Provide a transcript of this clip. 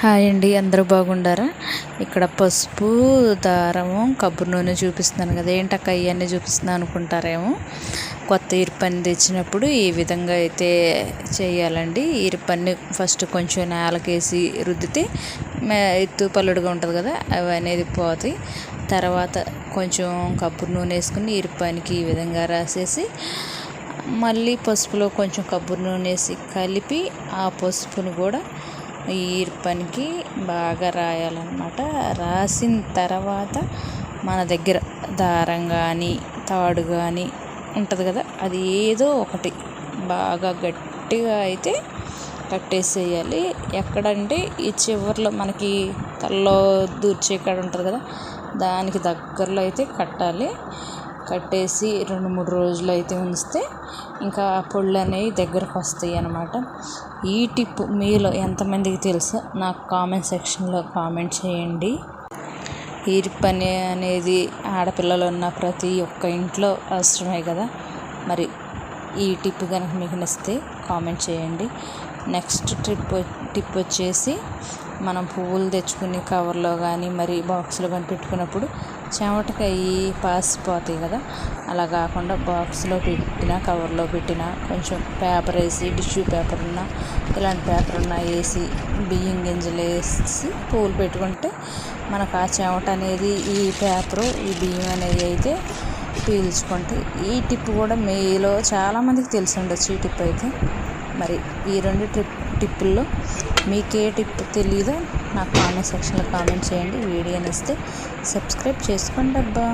Hi అండి అందరూ బాగుండారా? ఇక్కడ పసుపు దారము కబ్బరి నూనె చూపిస్తున్నాను కదా ఏంటక్క ఇవన్నీ చూపిస్తున్నాను అనుకుంటారేమో? కొత్త ఇరుపని తెచ్చినప్పుడు ఈ విధంగా అయితే చేయాలండి. ఇరుపన్ని ఫస్ట్ కొంచెం నేలకేసి రుద్దితే ఎత్తు పల్లుడుగా ఉంటుంది కదా అవి అనేది పోతాయి. తర్వాత కొంచెం కబ్బరి నూనె వేసుకుని ఇరుపనికి ఈ విధంగా రాసేసి మళ్ళీ పసుపులో కొంచెం కబ్బరి నూనె వేసి కలిపి ఆ పసుపును కూడా ఈ పనికి బాగా రాయాలన్నమాట. రాసిన తర్వాత మన దగ్గర దారం కానీ తాడు కానీ ఉంటుంది కదా అది ఏదో ఒకటి బాగా గట్టిగా అయితే కట్టేసేయాలి. ఎక్కడంటే ఈ చివరిలో మనకి తలలో దూర్చే కాడ ఉంటుంది కదా దానికి దగ్గరలో అయితే కట్టాలి. కట్టేసి రెండు మూడు రోజులు అయితే ఉంచితే ఇంకా పొళ్ళు అనేవి దగ్గరకు వస్తాయి అన్నమాట. ఈ టిప్ మీలో ఎంతమందికి తెలుసో? నాకు కామెంట్ సెక్షన్లో కామెంట్ చేయండి. ఈ పని అనేది ఆడపిల్లలు ఉన్న ప్రతి ఒక్క ఇంట్లో అవసరమే కదా. మరి ఈ టిప్ కనుక మీకు నచ్చితే కామెంట్ చేయండి. నెక్స్ట్ ట్రిప్ టిప్ వచ్చేసి మనం పువ్వులు తెచ్చుకుని కవర్లో కానీ మరి బాక్స్లో కానీ పెట్టుకున్నప్పుడు చెమటకాయి పాసిపోతాయి కదా? అలా కాకుండా బాక్స్లో పెట్టిన కవర్లో పెట్టిన కొంచెం పేపర్ వేసి టిష్యూ పేపర్ ఉన్న ఇలాంటి పేపర్ ఉన్న వేసి బియ్యం గింజలు వేసి పువ్వులు పెట్టుకుంటే మనకు ఆ చెమట అనేది ఈ పేపరు ఈ బియ్యం అనేది అయితే పీల్చుకుంటే ఈ టిప్ కూడా మీలో చాలామందికి తెలిసి ఉండొచ్చు ఈ టిప్ అయితే. మరి ఈ రెండు ట్రిప్ టిప్పుల్లో మీకు ఏ టిప్ తెలీదో నాకు కామెంట్ సెక్షన్లో కామెంట్ చేయండి. వీడియో నచ్చితే సబ్స్క్రైబ్ చేసుకోండి అబ్బా.